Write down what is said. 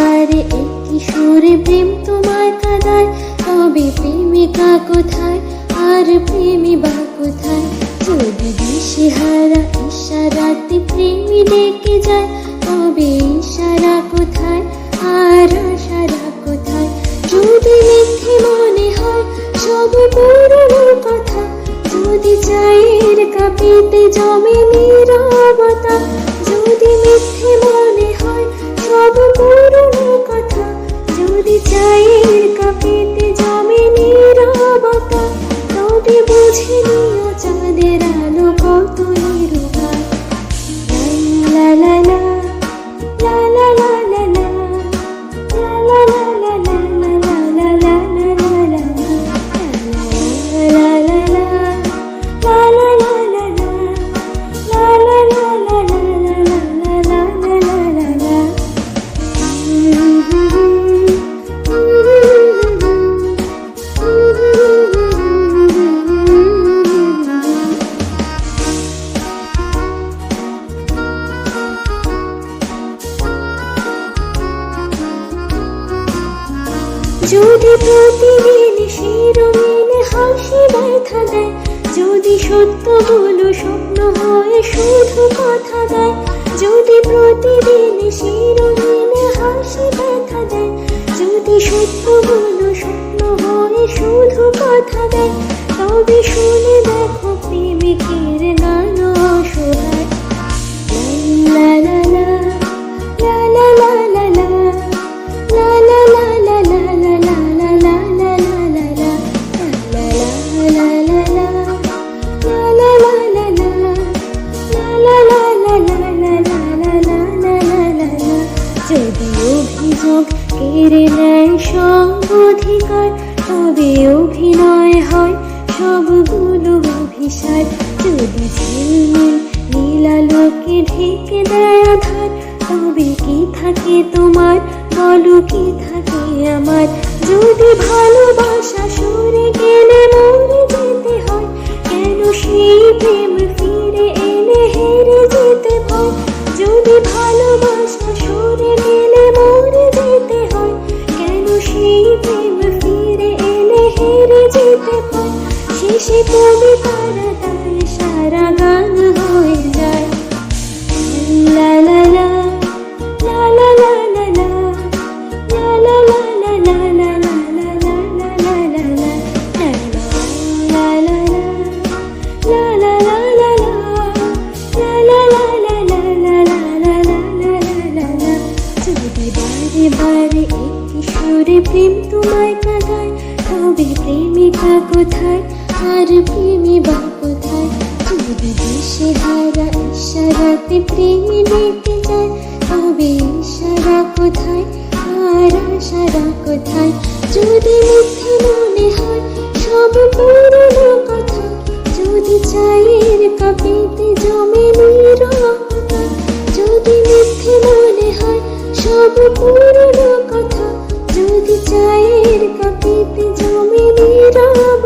তারে একটি সুরে প্রেম তোমার কাদায়, তবে প্রেমিকা কোথায়? আর প্রেমী বা কোথায়? যদি দিশেহারা ইশারাতে প্রেমী ডেকে যায়, তবে ইশারা কোথায়? আর আশারা কোথায়? যদি মিথ্যে মনে হয়, সব পুরনো কথা। যদি চায়ের কাপিতে জমে নিরবতা যদি প্রতিদিন সেই হাসি ব্যথা দেয়, যদি সত্য বলো স্বপ্ন হয় শুধু কথা দেয়, যদি প্রতিদিন রঙিন হাসি ব্যথা দেয়, যদি সত্য বলো স্বপ্ন হয় শুধু কথা দেয়, তবে অভিযোগ ন্যায় সব অধিকার, তবে অভিনয় হয় সবগুলো অভিসার। যদি ঝিলমিল নীলালোকে ঢেকে দেয় আধার, তবে কি থাকে তোমার? বলো কি থাকে আমার? যদি ভালোবাসা সরে আর প্রেমী বা কোথায় যদি দেশে ইশারাতে ডেকে যায়। তবে ইশারা কোথায়? আর আশারা কোথায়? যদি মিথ্যে মনে হয়, সব পুরনো কথা। যদি চায়ের জমে যদি মিথ্যে মনে হয়, সব পুরনো কথা। যদি চায়ের কাপিতে জমে নিও